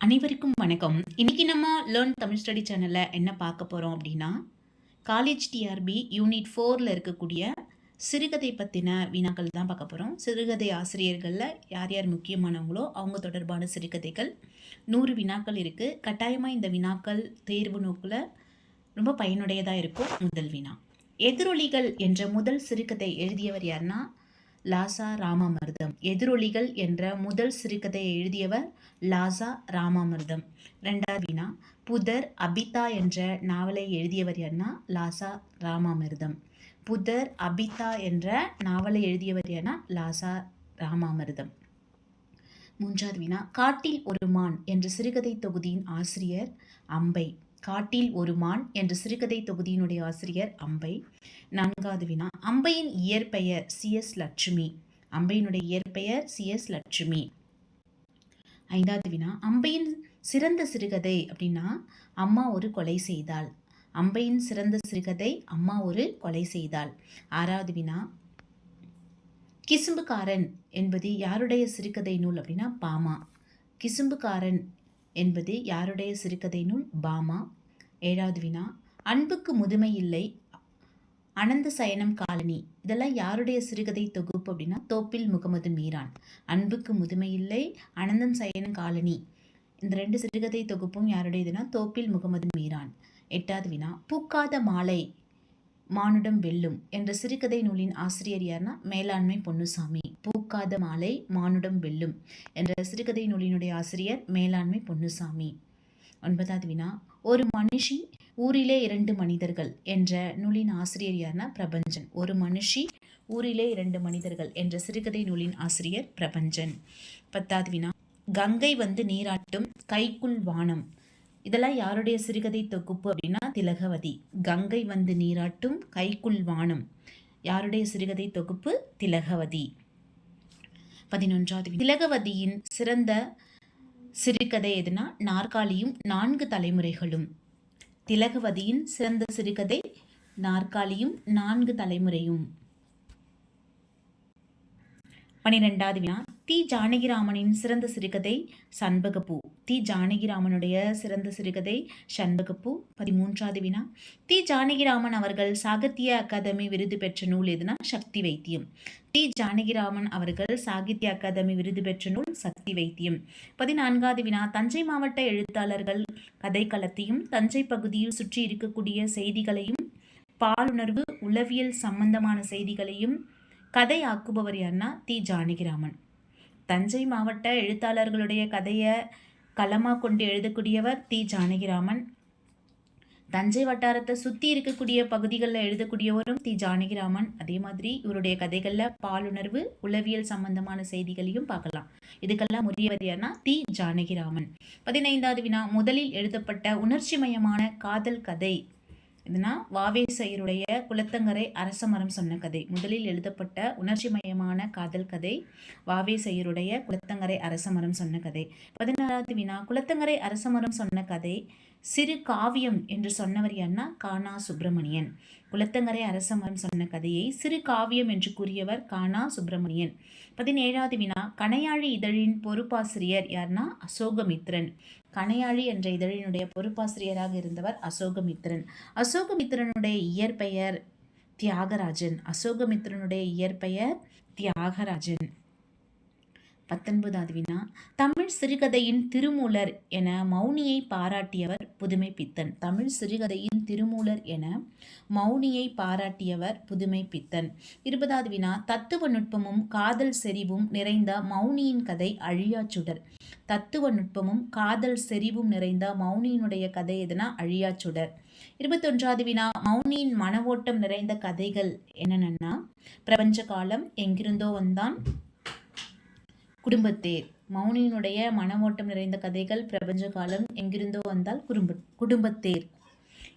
அனைவருக்கும் வணக்கம். இன்னைக்கு நம்ம லேர்ன் தமிழ் ஸ்டடி சேனலில் என்ன பார்க்க போகிறோம் அப்படின்னா காலேஜ் டிஆர்பி யூனிட் ஃபோரில் இருக்கக்கூடிய சிறுகதை பற்றின வினாக்கள் தான் பார்க்க போகிறோம் சிறுகதை ஆசிரியர்களில் யார் யார் முக்கியமானவங்களோ அவங்க தொடர்பான சிறுகதைகள். நூறு வினாக்கள் இருக்குது கட்டாயமாக இந்த வினாக்கள் தேர்வு நோக்கில் ரொம்ப பயனுடையதாக இருக்கும். முதல் வினா. எதிரொலிகள் என்ற முதல் சிறுகதை எழுதியவர் யாருன்னா லாசா ராமாமிர்தம் எதிரொலிகள் என்ற முதல் சிறுகதையை எழுதியவர் லாசா ராமாமிர்தம். ரெண்டாவது வினா புதர் அபிதா என்ற நாவலை எழுதியவர் யார்னா லாசா ராமாமிர்தம். புதர் அபிதா என்ற நாவலை எழுதியவர் யார்னா லாசா ராமாமிர்தம். மூன்றாவது வினா காட்டில் ஒரு மான் என்ற சிறுகதை தொகுதியின் ஆசிரியர் அம்பை. காட்டில் ஒரு மான் என்ற சிறுகதை தொகுதியினுடைய ஆசிரியர் அம்பை. நான்காவது வினா. அம்பையின் இயற்பெயர் சி. எஸ். லட்சுமி. அம்பையினுடைய இயற்பெயர் சி. எஸ். லட்சுமி. ஐந்தாவது வினா. அம்பையின் சிறந்த சிறுகதை அப்படின்னா அம்மா ஒரு கொலை செய்தாள். அம்பையின் சிறந்த சிறுகதை அம்மா ஒரு கொலை செய்தாள். ஆறாவது வினா. கிசும்புக்காரன் என்பது யாருடைய சிறுகதை நூல் அப்படின்னா பாமா. கிசும்புக்காரன் என்பது யாருடைய சிறுகதை நூல் பாமா? ஏழாவது வினா. அன்புக்கு முதுமை இல்லை அனந்த சயனம் காலனி. இதெல்லாம் யாருடைய சிறுகதை தொகுப்பு அப்படின்னா தோப்பில் முகமது மீரான். அன்புக்கு முதுமை இல்லை அனந்தன் சயனம் காலனி. இந்த ரெண்டு சிறுகதை தொகுப்பும் யாருடையதுன்னா தோப்பில் முகமது மீரான். எட்டாவது வினா. பூக்காத மாலை. மானுடம் வெல்லும் என்ற சிறுகதை நூலின் ஆசிரியர் யார்னா மேலாண்மை பொன்னுசாமி. பூக்காத மாலை மானுடம் வெல்லும் என்ற சிறுகதை நூலினுடைய ஆசிரியர் மேலாண்மை பொன்னுசாமி. ஒன்பதாவது வினா ஒரு மனுஷி ஊரிலே இரண்டு மனிதர்கள் என்ற நூலின் ஆசிரியர் யார்னா பிரபஞ்சன். ஒரு மனுஷி ஊரிலே இரண்டு மனிதர்கள் என்ற சிறுகதை நூலின் ஆசிரியர் பிரபஞ்சன். பத்தாவது வினா கங்கை வந்து நீராட்டும் கைக்குள் வானம் இதெல்லாம் யாருடைய சிறுகதை தொகுப்பு அப்படின்னா திலகவதி. கங்கை வந்து நீராட்டும் கைக்குள் வானம். யாருடைய சிறுகதை தொகுப்பு? திலகவதி. பதினொன்றாவது திலகவதியின் சிறந்த சிறுகதை எதுனா நாற்காலியும் நான்கு தலைமுறைகளும். திலகவதியின் சிறந்த சிறுகதை நாற்காலியும் நான்கு தலைமுறையும். பனிரெண்டாவது வினா தி ஜானகிராமனின் சிறந்த சிறுகதை சண்பகப்பூ. தி ஜானகிராமனுடைய சிறந்த சிறுகதை சண்பகப்பூ பதிமூன்றாவது வினா. தி ஜானகிராமன் அவர்கள் சாகித்ய அகாதமி விருது பெற்ற நூல் எதுனா? சக்தி வைத்தியம். தி ஜானகிராமன் அவர்கள் சாகித்ய அகாதமி விருது பெற்ற நூல் சக்தி வைத்தியம். பதினான்காவது வினா. தஞ்சை மாவட்ட எழுத்தாளர்கள் கதைக்களத்தையும் தஞ்சை பகுதியில் சுற்றி இருக்கக்கூடிய செய்திகளையும் பாலுணர்வு உளவியல் சம்பந்தமான செய்திகளையும் கதை ஆக்குபவர் யார்னா? தி ஜானகிராமன். தஞ்சை மாவட்ட எழுத்தாளர்களுடைய கதையை களமாக கொண்டு எழுதக்கூடியவர் தி. ஜானகிராமன். தஞ்சை வட்டாரத்தை சுற்றி இருக்கக்கூடிய பகுதிகளில் எழுதக்கூடியவரும் தி. ஜானகிராமன். அதே மாதிரி இவருடைய கதைகளில் பாலுணர்வு உளவியல் சம்பந்தமான செய்திகளையும் பார்க்கலாம். இதுக்கெல்லாம் உரியவர் யார்னா தி. ஜானகிராமன். பதினைந்தாவது வினா. முதலில் எழுதப்பட்ட உணர்ச்சிமயமான காதல் கதை. இதுனா வாவேசையருடைய குலத்தங்கரை அரசமரம் சொன்ன கதை. முதலில் எழுதப்பட்ட உணர்ச்சி மயமான காதல் கதை வாவேசையருடைய குலத்தங்கரை அரசமரம் சொன்ன கதை. பதினாறாவது வினா குலத்தங்கரை அரசமரம் சொன்ன கதை சிறு காவியம் என்று சொன்னவர் யார்னா கானா சுப்பிரமணியன். குலத்தங்கரை அரசமரம் சொன்ன கதையை சிறு காவியம் என்று கூறியவர் கானா சுப்பிரமணியன். பதினேழாவது வினா கணையாழி இதழின் பொறுப்பாசிரியர் யார்னா அசோகமித்ரன். கணையாழி என்ற இதழினுடைய பொறுப்பாசிரியராக இருந்தவர் அசோகமித்ரன். அசோகமித்ரனுடைய இயற்பெயர் தியாகராஜன். அசோகமித்ரனுடைய இயற்பெயர் தியாகராஜன். பத்தொன்பதாவது வினா. தமிழ் சிறுகதையின் திருமூலர் என மௌனியை பாராட்டியவர் புதுமை பித்தன். தமிழ் சிறுகதையின் திருமூலர் என மௌனியை பாராட்டியவர் புதுமை பித்தன். இருபதாவது வினா. தத்துவ நுட்பமும் காதல் செறிவும் நிறைந்த மௌனியின் கதை அழியாச்சுடர் தத்துவ நுட்பமும் காதல் செறிவும் நிறைந்த மௌனியினுடைய கதை எதுனா அழியாச்சுடர் இருபத்தொன்றாவது வினா. மௌனியின் மன ஓட்டம் நிறைந்த கதைகள் என்னென்னா பிரபஞ்ச காலம் எங்கிருந்தோ வந்தான் குடும்பத்தேர் மௌனியினுடைய மனமோட்டம் நிறைந்த கதைகள் பிரபஞ்ச காலம் எங்கிருந்தோ வந்தால் குடும்ப குடும்பத்தேர்.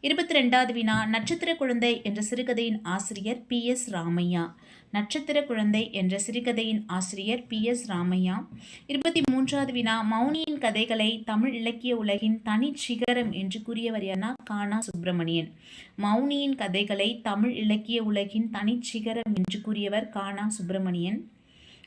இருபத்தி ரெண்டாவது வினா நட்சத்திர குழந்தை என்ற சிறுகதையின் ஆசிரியர் பி எஸ் ராமையா. நட்சத்திர குழந்தை என்ற சிறுகதையின் ஆசிரியர் பி எஸ் ராமையா. இருபத்தி மூன்றாவது வினா மௌனியின் கதைகளை தமிழ் இலக்கிய உலகின் தனி சிகரம் என்று கூறியவர் என கானா சுப்பிரமணியன். மௌனியின் கதைகளை தமிழ் இலக்கிய உலகின் தனி சிகரம் என்று கூறியவர் கானா சுப்பிரமணியன்.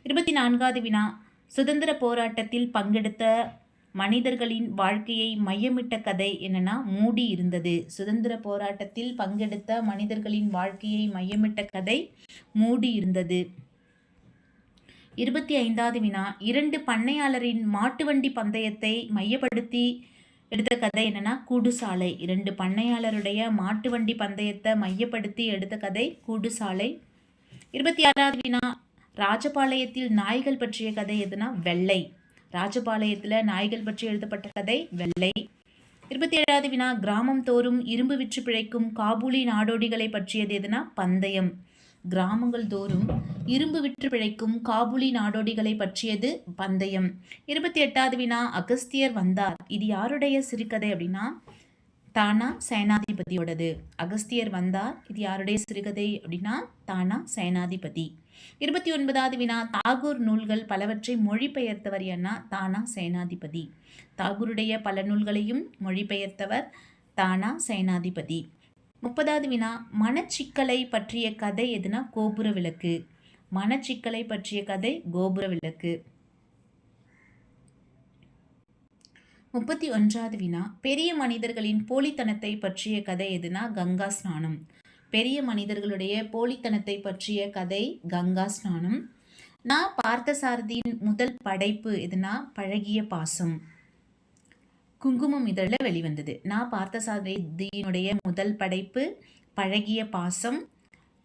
இருபத்தி நான்காவது வினா சுதந்திர போராட்டத்தில் பங்கெடுத்த மனிதர்களின் வாழ்க்கையை மையமிட்ட கதை என்னன்னா மூடி இருந்தது. சுதந்திர போராட்டத்தில் பங்கெடுத்த மனிதர்களின் வாழ்க்கையை மையமிட்ட கதை மூடி இருந்தது. இருபத்தி ஐந்தாவது வினா. இரண்டு பண்ணையாளரின் மாட்டு வண்டி பந்தயத்தை மையப்படுத்தி எடுத்த கதை என்னன்னா கூடுசாலை. இரண்டு பண்ணையாளருடைய மாட்டு வண்டி பந்தயத்தை மையப்படுத்தி எடுத்த கதை கூடுசாலை. இருபத்தி ஆறாவது வினா. ராஜபாளையத்தில் நாய்கள் பற்றிய கதை எதுனா வெள்ளை. ராஜபாளையத்தில் நாய்கள் பற்றி எழுதப்பட்ட கதை வெள்ளை. இருபத்தி ஏழாவது வினா கிராமம் தோறும் இரும்பு விற்று பிழைக்கும் காபூலி நாடோடிகளை பற்றியது எதுனா பந்தயம். கிராமங்கள் தோறும் இரும்பு விற்று பிழைக்கும் காபூலி நாடோடிகளை பற்றியது பந்தயம். இருபத்தி எட்டாவது வினா அகஸ்தியர் வந்தார். இது யாருடைய சிறுகதை அப்படின்னா தானா சேனாதிபதியோடது. அகஸ்தியர் வந்தார். இது யாருடைய சிறுகதை அப்படின்னா தானா சேனாதிபதி. இருபத்தி ஒன்பதாவது வினா தாகூர் நூல்கள் பலவற்றை மொழிபெயர்த்தவர் என்ன? தானா சேனாதிபதி. தாகூருடைய பல நூல்களையும் மொழிபெயர்த்தவர் தானா சேனாதிபதி. முப்பதாவது வினா மனச்சிக்கலை பற்றிய கதை எதுனா? கோபுர விளக்கு. மனச்சிக்கலை பற்றிய கதை கோபுர விளக்கு. முப்பத்தி ஒன்றாவது வினா பெரிய மனிதர்களின் போலித்தனத்தை பற்றிய கதை எதுனா? கங்கா ஸ்நானம். பெரிய மனிதர்களுடைய போலித்தனத்தை பற்றிய கதை கங்கா ஸ்நானம். நான் பார்த்தசாரதியின் முதல் படைப்பு எதுனா பழகிய பாசம். குங்குமம் இதழில் வெளிவந்தது. நான் பார்த்தசாரதியினுடைய முதல் படைப்பு பழகிய பாசம்.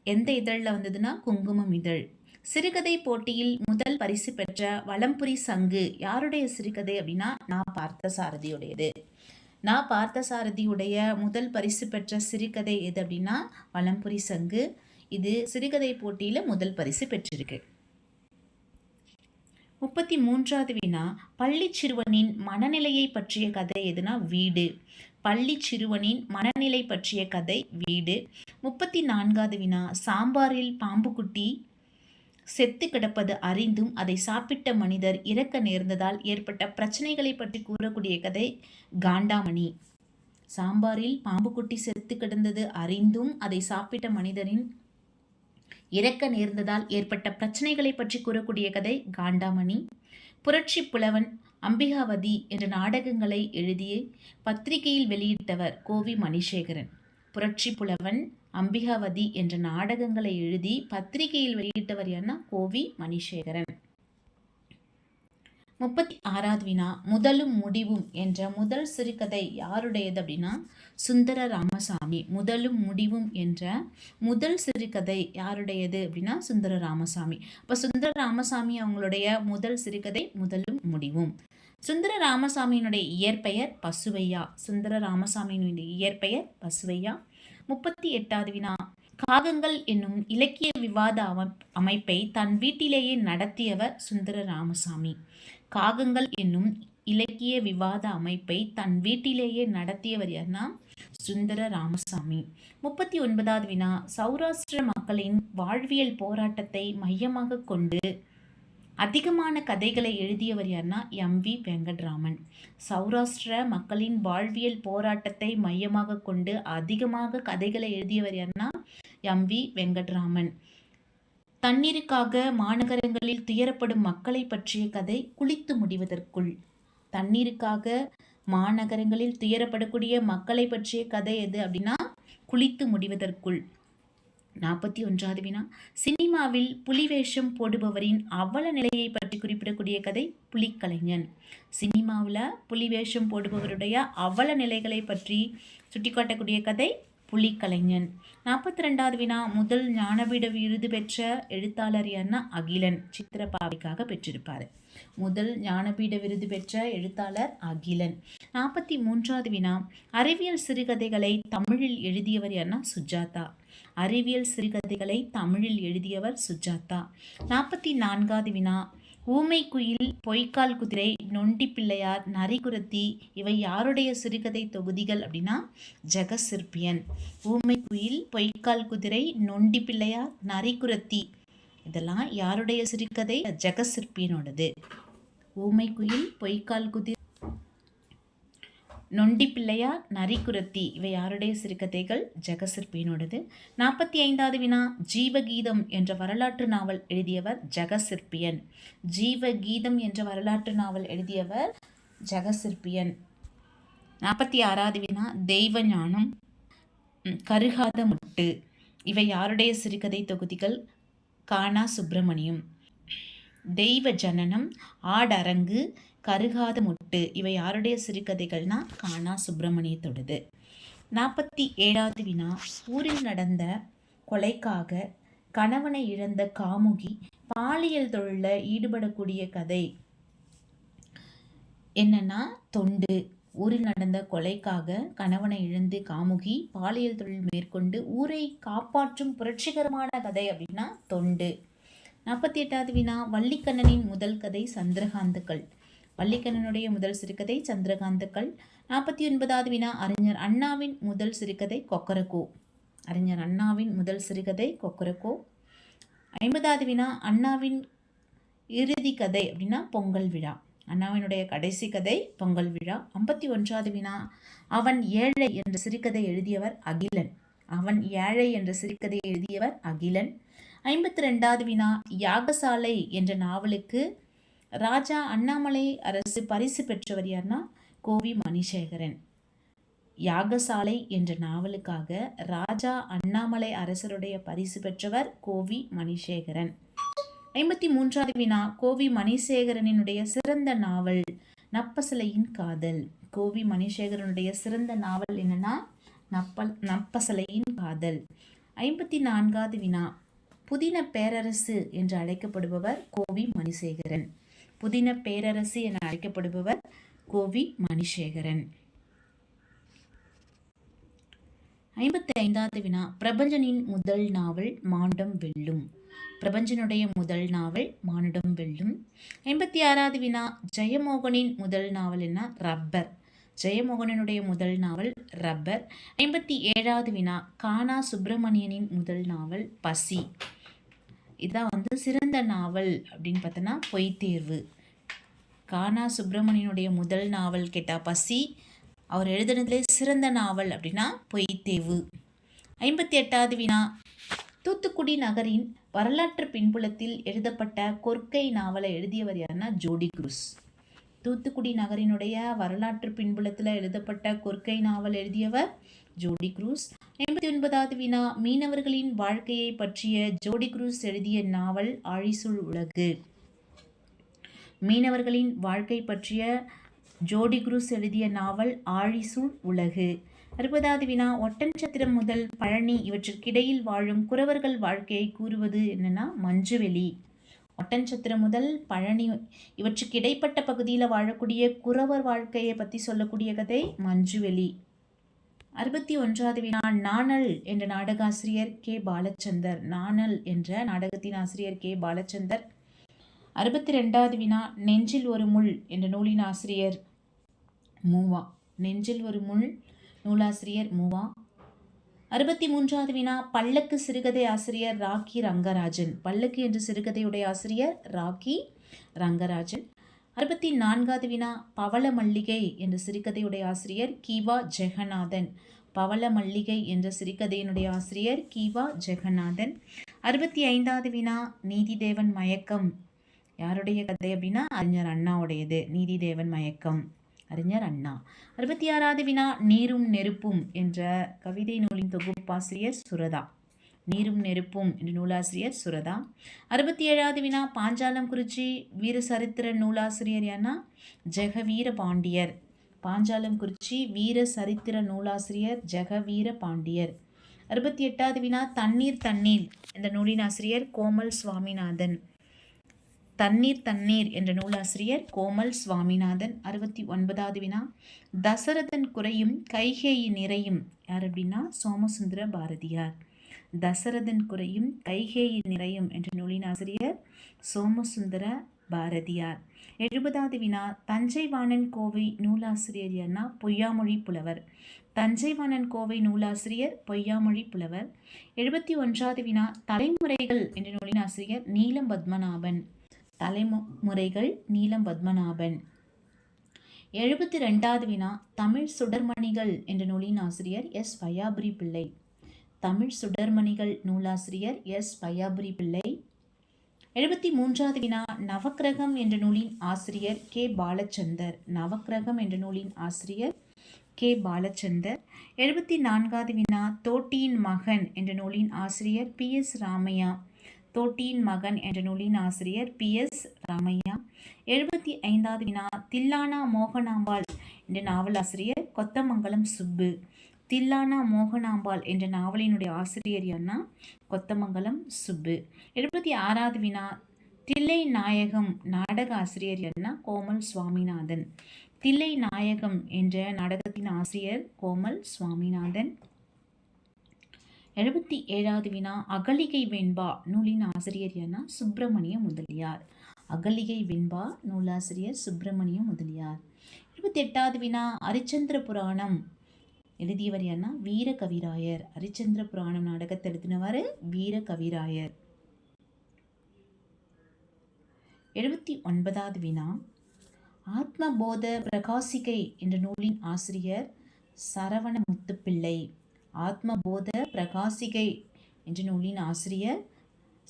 எந்த இதழில் வந்ததுன்னா குங்குமம் இதழ். சிறுகதை போட்டியில் முதல் பரிசு பெற்ற வலம்புரி சங்கு யாருடைய சிறுகதை அப்படின்னா நான் பார்த்த சாரதியுடையது நான் பார்த்த சாரதியுடைய முதல் பரிசு பெற்ற சிறுகதை எது அப்படின்னா வலம்புரி சங்கு. இது சிறுகதை போட்டியில் முதல் பரிசு பெற்றிருக்கு. முப்பத்தி மூன்றாவது வினா பள்ளி சிறுவனின் மனநிலையை பற்றிய கதை எதுனா வீடு. பள்ளி சிறுவனின் மனநிலை பற்றிய கதை வீடு. முப்பத்தி நான்காவது வினா சாம்பாரில் பாம்புக்குட்டி செத்து கிடப்பது அறிந்தும் அதை சாப்பிட்ட மனிதர் இறக்க நேர்ந்ததால் ஏற்பட்ட பிரச்சனைகளை பற்றி கூறக்கூடிய கதை காண்டாமணி. சாம்பாரில் பாம்புக்குட்டி செத்து கிடந்தது அறிந்தும் அதை சாப்பிட்ட மனிதரின் இறக்க நேர்ந்ததால் ஏற்பட்ட பிரச்சனைகளை பற்றி கூறக்கூடிய கதை காண்டாமணி. புரட்சி புலவன் அம்பிகாவதி என்ற நாடகங்களை எழுதிய பத்திரிகையில் வெளியிட்டவர் கோவி மணிசேகரன். புரட்சி புலவன் அம்பிகாவதி என்ற நாடகங்களை எழுதி பத்திரிகையில் வெளியிட்டவர் என்ன கோவி மணிசேகரன். முப்பத்தி ஆறாவது வினா முதலும் முடிவும் என்ற முதல் சிறுகதை யாருடையது அப்படின்னா சுந்தர ராமசாமி. முதலும் முடிவும் என்ற முதல் சிறுகதை யாருடையது அப்படின்னா சுந்தர ராமசாமி. அப்போ சுந்தர ராமசாமி அவங்களுடைய முதல் சிறுகதை முதலும் முடிவும். சுந்தர ராமசாமியினுடைய இயற்பெயர் பசுவையா. சுந்தர ராமசாமியினுடைய இயற்பெயர் பசுவையா. முப்பத்தி எட்டாவது வினா. காகங்கள் என்னும் இலக்கிய விவாத அமைப்பை தன் வீட்டிலேயே நடத்தியவர் சுந்தர ராமசாமி காகங்கள் என்னும் இலக்கிய விவாத அமைப்பை தன் வீட்டிலேயே நடத்தியவர் யார்னா சுந்தர ராமசாமி முப்பத்தி ஒன்பதாவது வினா. சௌராஷ்டிர மக்களின் வாழ்வியல் போராட்டத்தை மையமாக கொண்டு அதிகமான கதைகளை எழுதியவர் யார்னா எம் வி வெங்கட்ராமன். சௌராஷ்டிர மக்களின் வாழ்வியல் போராட்டத்தை மையமாக கொண்டு அதிகமாக கதைகளை எழுதியவர் யார்னா எம் வி வெங்கட்ராமன். தண்ணீருக்காக மாநகரங்களில் துயரப்படும் மக்களை பற்றிய கதை குளித்து முடிவதற்குள். தண்ணீருக்காக மாநகரங்களில் துயரப்படக்கூடிய மக்களை பற்றிய கதை எது அப்படின்னா குளித்து முடிவதற்குள். நாற்பத்தி ஒன்றாவது வினா. சினிமாவில் புலி வேஷம் போடுபவரின் அவல நிலையை பற்றி குறிப்பிடக்கூடிய கதை புலிக்கலைஞன். சினிமாவில் புலி வேஷம் போடுபவருடைய அவல நிலைகளை பற்றி சுட்டிக்காட்டக்கூடிய கதை புலிக்கலைஞன். நாற்பத்தி ரெண்டாவது வினா முதல் ஞானபீட விருது பெற்ற எழுத்தாளர் என்ன அகிலன். சித்திரப்பாவைக்காக பெற்றிருப்பார். முதல் ஞானபீட விருது பெற்ற எழுத்தாளர் அகிலன். நாற்பத்தி மூன்றாவது வினா. அறிவியல் சிறுகதைகளை தமிழில் எழுதியவர் யார்னா சுஜாதா. அறிவியல் சிறுகதைகளை தமிழில் எழுதியவர் சுஜாதா. நாற்பத்தி நான்காவது வினா. ஊமை குயில் பொய்க்கால் குதிரை நொண்டி பிள்ளையார் நரிகுரத்தி இவை யாருடைய சிறுகதை தொகுதிகள் அப்படின்னா ஜெகசிற்பியன். ஊமை குயில் பொய்க்கால் குதிரை நொண்டி பிள்ளையார் நரிகுரத்தி இதெல்லாம் யாருடைய சிறுகதை? ஜெகசிற்பியனோடது. ஊமை குயில் பொய்க்கால் குதிர் நொண்டி பிள்ளையார் நரிக்குரத்தி இவை யாருடைய சிறுகதைகள்? ஜெகசிற்பியினோடது. நாற்பத்தி ஐந்தாவது வினா ஜீவகீதம் என்ற வரலாற்று நாவல் எழுதியவர் ஜெகசிற்பியன். ஜீவகீதம் என்ற வரலாற்று நாவல் எழுதியவர் ஜெகசிற்பியன். நாற்பத்தி ஆறாவது வினா தெய்வ ஞானம். கருகாத முட்டு. இவை யாருடைய சிறுகதை தொகுதிகள்? கானா சுப்பிரமணியம். தெய்வ ஜனனம் ஆடரங்கு கருகாத முட்டு இவை யாருடைய சிறுகதைகள்னா கானா சுப்பிரமணியத்தோடது நாற்பத்தி ஏழாவது வினா. ஊரில் நடந்த கொலைக்காக கணவனை இழந்த காமுகி பாலியல் தொழிலில் ஈடுபடக்கூடிய கதை. என்னன்னா தொண்டு. ஊரில் நடந்த கொலைக்காக கணவனை இழந்து காமுகி பாலியல் தொழில் மேற்கொண்டு ஊரை காப்பாற்றும் புரட்சிகரமான கதை அப்படின்னா தொண்டு. நாற்பத்தி எட்டாவது வினா வள்ளிக்கண்ணனின் முதல் கதை சந்திரகாந்துக்கள். வள்ளிக்கண்ணனுடைய முதல் சிறுகதை சந்திரகாந்துக்கள். நாற்பத்தி ஒன்பதாவது வினா அறிஞர் அண்ணாவின் முதல் சிறுகதை கொக்கரக்கோ. அறிஞர் அண்ணாவின் முதல் சிறுகதை கொக்கரக்கோ. ஐம்பதாவது வினா அண்ணாவின் இறுதி கதை அப்படின்னா பொங்கல் விழா. அண்ணாவினுடைய கடைசி கதை பொங்கல் விழா. ஐம்பத்தி ஒன்றாவது வினா. அவன் ஏழை என்ற சிறுகதை எழுதியவர் அகிலன். அவன் ஏழை என்ற சிறுகதை எழுதியவர் அகிலன். ஐம்பத்தி ரெண்டாவது வினா. யாகசாலை என்ற நாவலுக்கு ராஜா அண்ணாமலை அரசு பரிசு பெற்றவர் யார்னா கோவி மணிசேகரன். யாகசாலை என்ற நாவலுக்காக ராஜா அண்ணாமலை அரசருடைய பரிசு பெற்றவர் கோவி மணிசேகரன். ஐம்பத்தி மூன்றாவது வினா கோவி மணிசேகரனினுடைய சிறந்த நாவல் நப்பசலையின் காதல். கோவி மணிசேகரனுடைய சிறந்த நாவல் என்னன்னா நப்பல் நப்பசலையின் காதல். ஐம்பத்தி நான்காவது வினா புதின பேரரசு என்று அழைக்கப்படுபவர் கோவி மணிசேகரன். புதின பேரரசு என அழைக்கப்படுபவர் கோவி மணிசேகரன். ஐம்பத்தி ஐந்தாவது வினா பிரபஞ்சனின் முதல் நாவல் மாண்டம் வெல்லும். பிரபஞ்சனுடைய முதல் நாவல் மானுடம் வெல்லும். ஐம்பத்தி ஆறாவது வினா ஜெயமோகனின் முதல் நாவல் என்ன? ரப்பர். ஜெயமோகனனுடைய முதல் நாவல் ரப்பர். ஐம்பத்தி ஏழாவது வினா கானா சுப்பிரமணியனின் முதல் நாவல் பசி. இதான் வந்து சிறந்த நாவல் அப்படின்னு பார்த்தோன்னா பொய் தேர்வு. கானா சுப்பிரமணியனுடைய முதல் நாவல் கேட்டால் பசி. அவர் எழுதுனதுலே சிறந்த நாவல் அப்படின்னா பொய்த்தேவு ஐம்பத்தி எட்டாவது வினா தூத்துக்குடி நகரின் வரலாற்று பின்புலத்தில் எழுதப்பட்ட கொற்கை நாவலை எழுதியவர் யாருன்னா ஜோடி குரூஸ். தூத்துக்குடி நகரினுடைய வரலாற்று பின்புலத்தில் எழுதப்பட்ட கொற்கை நாவல் எழுதியவர் ஜோடி குரூஸ். ஐம்பத்தி ஒன்பதாவது வினா மீனவர்களின் வாழ்க்கையை பற்றிய ஜோடி குரூஸ் எழுதிய நாவல் ஆழிசுள் உலகு. மீனவர்களின் வாழ்க்கை பற்றிய ஜோடி குரூஸ் எழுதிய நாவல் ஆழிசூழ் உலகு. அறுபதாவது வினா ஒட்டன்சத்திரம் முதல் பழனி இவற்றிற்கிடையில் வாழும் குறவர்கள் வாழ்க்கையை கூறுவது என்னன்னா மஞ்சுவெளி. ஒட்டன்சத்திரம் முதல் பழனி இவற்றுக்கு இடைப்பட்ட பகுதியில் வாழக்கூடிய குறவர் வாழ்க்கையை பற்றி சொல்லக்கூடிய கதை மஞ்சுவெளி. அறுபத்தி ஒன்றாவது வினா நாணல் என்ற நாடகாசிரியர் கே. பாலச்சந்தர். நாணல் என்ற நாடகத்தின் ஆசிரியர் கே. பாலச்சந்தர். அறுபத்தி ரெண்டாவது வினா நெஞ்சில் ஒரு முள் என்ற நூலின் ஆசிரியர் மூவா. நெஞ்சில் ஒரு முள் நூலாசிரியர் மூவா. அறுபத்தி மூன்றாவது வினா பல்லக்கு சிறுகதை ஆசிரியர் ராக்கி ரங்கராஜன். பல்லக்கு என்ற சிறுகதையுடைய ஆசிரியர் ராக்கி ரங்கராஜன். அறுபத்தி நான்காவது வினா பவள மல்லிகை என்ற சிறுகதையுடைய ஆசிரியர் கீவா ஜெகநாதன். பவள மல்லிகை என்ற சிறுகதையினுடைய ஆசிரியர் கீவா ஜெகநாதன். அறுபத்தி ஐந்தாவது வினா நீதிதேவன் மயக்கம். யாருடைய கதை அப்படின்னா அறிஞர் அண்ணாவுடையது நீதிதேவன் மயக்கம். அறிஞர் அண்ணா. அறுபத்தி ஆறாவது வினா நீரும் நெருப்பும் என்ற கவிதை நூலின் தொகுப்பாசிரியர் சுரதா. நீரும் நெருப்பும் என்ற நூலாசிரியர் சுரதா. அறுபத்தி ஏழாவது வினா பாஞ்சாலம் குறிச்சி வீர சரித்திர நூலாசிரியர் யானா ஜெகவீர பாண்டியர் பாஞ்சாலம் குறிச்சி வீர சரித்திர நூலாசிரியர் ஜெகவீர பாண்டியர் அறுபத்தி எட்டாவது வினா தண்ணீர் தண்ணீர் என்ற நூலின் ஆசிரியர் கோமல் சுவாமிநாதன் தண்ணீர் தண்ணீர் என்ற நூலாசிரியர் கோமல் சுவாமிநாதன் அறுபத்தி ஒன்பதாவது வினா. தசரதன் குறையும் கைகேயி நிறையும். யார் அப்படின்னா சோமசுந்தர பாரதியார். தசரதன் குறையும் கைகேயி நிறையும் என்ற நூலின் ஆசிரியர் சோமசுந்தர பாரதியார். எழுபதாவது வினா. தஞ்சைவாணன் கோவை நூலாசிரியர் யார்னா பொய்யாமொழி புலவர். தஞ்சைவாணன் கோவை நூலாசிரியர் பொய்யாமொழி புலவர். எழுபத்தி ஒன்றாவது வினா. தலைமுறைகள் என்ற நூலின் ஆசிரியர் நீலம் பத்மநாபன் தலைமுறைகள் நீலம் பத்மநாபன். எழுபத்தி ரெண்டாவது வினா தமிழ் சுடர்மணிகள் என்ற நூலின் ஆசிரியர் எஸ். பயாபுரி பிள்ளை. தமிழ் சுடர்மணிகள் நூலாசிரியர் எஸ். பயாபுரி பிள்ளை. எழுபத்தி மூன்றாவது வினா நவக்கிரகம் என்ற நூலின் ஆசிரியர் கே. பாலச்சந்தர். நவக்கிரகம் என்ற நூலின் ஆசிரியர் கே. பாலச்சந்தர். எழுபத்தி நான்காவது வினா தோட்டியின் மகன் என்ற நூலின் ஆசிரியர் பி. எஸ். ராமையா. தோட்டியின் மகன் என்ற நூலின் ஆசிரியர் பி எஸ் ராமையா. எழுபத்தி ஐந்தாவது வினா தில்லானா மோகனாம்பாள் என்ற நாவலாசிரியர் கொத்தமங்கலம் சுப்பு. தில்லானா மோகனாம்பாள் என்ற நாவலினுடைய ஆசிரியர் யார்னா கொத்தமங்கலம் சுப்பு. எழுபத்தி ஆறாவது வினா தில்லை நாயகம் நாடக ஆசிரியர் யார்னா கோமல் சுவாமிநாதன். தில்லை நாயகம் என்ற நாடகத்தின் ஆசிரியர் கோமல் சுவாமிநாதன். எழுபத்தி ஏழாவது வினா அகலிகை வெண்பா நூலின் ஆசிரியர் என சுப்பிரமணிய முதலியார். அகலிகை வெண்பா நூலாசிரியர் சுப்பிரமணிய முதலியார். இருபத்தி எட்டாவது வினா அரிச்சந்திர புராணம் எழுதியவர் யார்னா வீர கவிராயர் அரிச்சந்திர புராணம் நாடகத்தை எழுதினவர் வீர கவிராயர் எழுபத்தி ஒன்பதாவது வினா ஆத்மபோத பிரகாசிகை என்ற நூலின் ஆசிரியர் சரவண முத்துப்பிள்ளை ஆத்மபோத பிரகாசிகை என்ற நூலின் ஆசிரியர்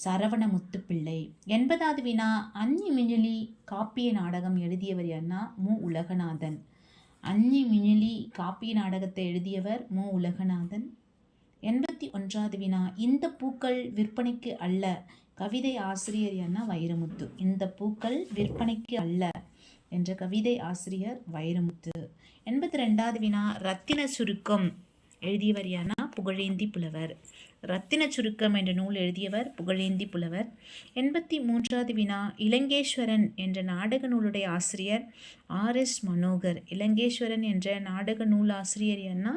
சரவண முத்துப்பிள்ளை எண்பதாவது வினா அஞ்சி மிஞ்சலி காப்பிய நாடகம் எழுதியவர் யார்னா மு. உலகநாதன். அஞ்சி மிஞ்சலி காப்பிய நாடகத்தை எழுதியவர் மு. உலகநாதன். எண்பத்தி ஒன்றாவது வினா இந்த பூக்கள் விற்பனைக்கு அல்ல. கவிதை ஆசிரியர் யார்னா வைரமுத்து. இந்த பூக்கள் விற்பனைக்கு அல்ல என்ற கவிதை ஆசிரியர் வைரமுத்து. எண்பத்தி ரெண்டாவது வினா ரத்தின சுருக்கம். எழுதியவர் யானா புகழேந்தி புலவர். ரத்தின சுருக்கம் என்ற நூல் எழுதியவர் புகழேந்தி புலவர். எண்பத்தி மூன்றாவது வினா இலங்கேஸ்வரன் என்ற நாடக நூலுடைய ஆசிரியர் ஆர். எஸ். மனோகர். இலங்கேஸ்வரன் என்ற நாடக நூல் ஆசிரியர் என்ன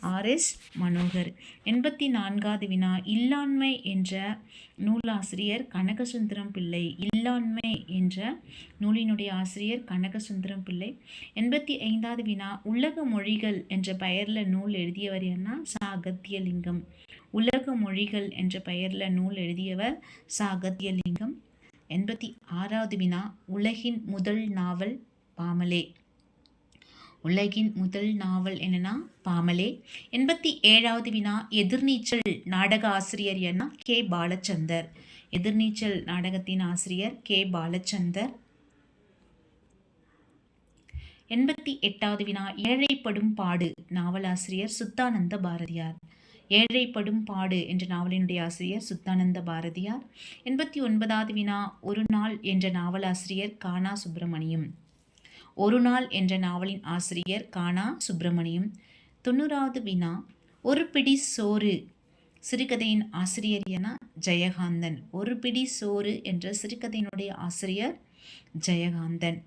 ஆர். எஸ். மனோகர். எண்பத்தி நான்காவது வினா இல்லாண்மை என்ற நூலாசிரியர் கனகசுந்தரம் பிள்ளை. இல்லாண்மை என்ற நூலினுடைய ஆசிரியர் கனகசுந்தரம் பிள்ளை. எண்பத்தி ஐந்தாவது வினா உலக மொழிகள் என்ற பெயரில் நூல் எழுதியவர் என்ன சாகத்தியலிங்கம் உலக மொழிகள் என்ற பெயரில் நூல் எழுதியவர் சாகத்யலிங்கம் எண்பத்தி ஆறாவது வினா உலகின் முதல் நாவல் பாமலே. உலகின் முதல் நாவல் என்னன்னா பாமலே. எண்பத்தி ஏழாவது வினா எதிர்நீச்சல் நாடக ஆசிரியர் என்ன கே. பாலச்சந்தர். எதிர்நீச்சல் நாடகத்தின் ஆசிரியர் கே. பாலச்சந்தர். எண்பத்தி எட்டாவது வினா ஏழைப்படும் பாடு நாவலாசிரியர் சுத்தானந்த பாரதியார். ஏழைப்படும் பாடு என்ற நாவலினுடைய ஆசிரியர் சுத்தானந்த பாரதியார். எண்பத்தி ஒன்பதாவது வினா ஒரு நாள் என்ற நாவலாசிரியர் கானா சுப்பிரமணியம். ஒரு நாள் என்ற நாவலின் ஆசிரியர் கானா சுப்பிரமணியம். தொண்ணூறாவது வினா ஒரு பிடி சோறு சிறுகதையின் ஆசிரியர் என ஜெயகாந்தன். ஒரு பிடி சோறு என்ற சிறுகதையினுடைய ஆசிரியர் ஜெயகாந்தன்.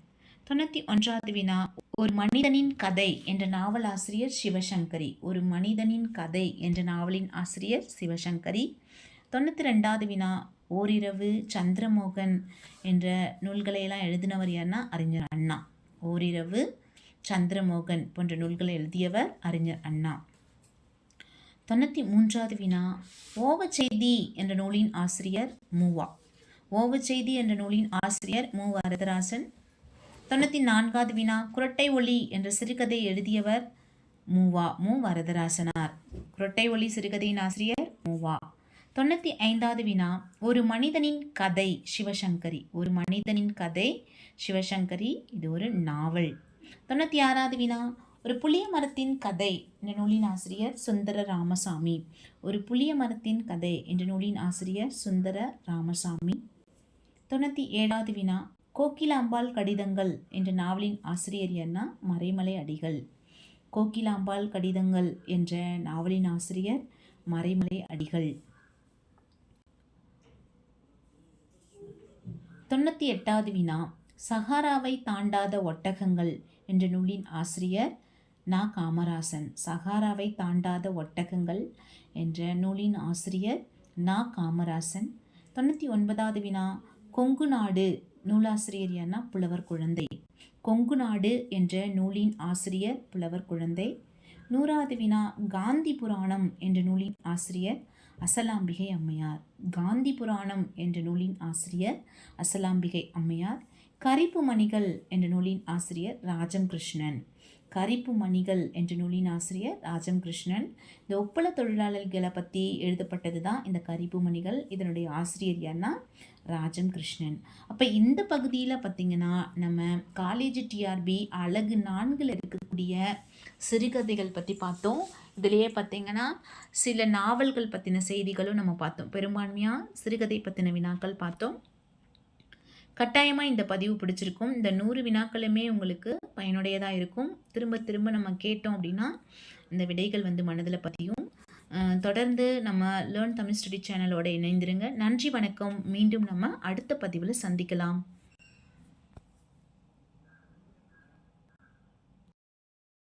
தொண்ணூற்றி ஒன்றாவது வினா ஒரு மனிதனின் கதை என்ற நாவல் ஆசிரியர் சிவசங்கரி. ஒரு மனிதனின் கதை என்ற நாவலின் ஆசிரியர் சிவசங்கரி. தொண்ணூற்றி ரெண்டாவது வினா ஓரிரவு சந்திரமோகன் என்ற நூல்களையெல்லாம் எழுதினவர் யார்னா அறிஞர் அண்ணா. ஓரிரவு சந்திரமோகன் போன்ற நூல்களை எழுதியவர் அறிஞர் அண்ணா. தொண்ணூற்றி மூன்றாவது வினா ஓவச்செய்தி என்ற நூலின் ஆசிரியர் மூவா. ஓவச்செய்தி என்ற நூலின் ஆசிரியர் மு வரதராசன் தொண்ணூற்றி நான்காவது வினா குரட்டை ஒளி என்ற சிறுகதை எழுதியவர் மூவா மு. வரதராசனார். குரட்டை ஒளி சிறுகதையின் ஆசிரியர் மூவா. தொண்ணூற்றி ஐந்தாவது வினா ஒரு மனிதனின் கதை சிவசங்கரி. ஒரு மனிதனின் கதை சிவசங்கரி. இது ஒரு நாவல். தொண்ணூற்றி ஆறாவது வினா ஒரு புளிய மரத்தின் கதை என்ற நூலின் ஆசிரியர் சுந்தர ராமசாமி ஒரு புளிய மரத்தின் கதை என்ற நூலின் ஆசிரியர் சுந்தர ராமசாமி தொண்ணூற்றி ஏழாவது வினா கோகிலாம்பாள் கடிதங்கள் என்ற நாவலின் ஆசிரியர் என்ன? மறைமலை அடிகள். கோகிலாம்பாள் கடிதங்கள் என்ற நாவலின் ஆசிரியர் மறைமலை அடிகள். தொண்ணூற்றி எட்டாவது வினா. சஹாராவை தாண்டாத ஒட்டகங்கள் என்ற நூலின் ஆசிரியர் நா. காமராசன். சஹாராவை தாண்டாத ஒட்டகங்கள் என்ற நூலின் ஆசிரியர் நா. காமராசன். தொண்ணூற்றி ஒன்பதாவது வினா. கொங்கு நாடு நூலாசிரியர் யானா புலவர் குழந்தை. கொங்கு நாடு என்ற நூலின் ஆசிரியர் புலவர் குழந்தை. நூறாவது வினா காந்தி புராணம் என்ற நூலின் ஆசிரியர் அசலாம்பிகை அம்மையார். காந்தி புராணம் என்ற நூலின் ஆசிரியர் அசலாம்பிகை அம்மையார். கரிப்பு மணிகள் என்ற நூலின் ஆசிரியர் ராஜம் கிருஷ்ணன். கரிப்பு மணிகள் என்ற நூலின் ஆசிரியர் ராஜம் கிருஷ்ணன் இந்த ஒப்பள தொழிலாளர்களை பற்றி எழுதப்பட்டது தான் இந்த கரிப்பு மணிகள். இதனுடைய ஆசிரியர் யார்னா ராஜம் கிருஷ்ணன் அப்போ இந்த பகுதியில் பார்த்திங்கன்னா நம்ம காலேஜ் டிஆர்பி அழகு நான்கில் இருக்கக்கூடிய சிறுகதைகள் பற்றி பார்த்தோம். இதுலேயே பார்த்திங்கன்னா சில நாவல்கள் பற்றின செய்திகளும் நம்ம பார்த்தோம். பெரும்பான்மையாக சிறுகதை பற்றின வினாக்கள் பார்த்தோம். கட்டாயமாக இந்த பதிவு பிடிச்சிருக்கும். இந்த நூறு வினாக்களுமே உங்களுக்கு பயனுடையதாக இருக்கும். திரும்ப திரும்ப நம்ம கேட்டோம் அப்படின்னா இந்த விடைகள் வந்து மனதில் பதியும். தொடர்ந்து நம்ம லேர்ன் தமிழ் ஸ்டடி சேனலோட இணைந்திருங்க. நன்றி வணக்கம். மீண்டும் நம்ம அடுத்த பதிவில் சந்திக்கலாம்.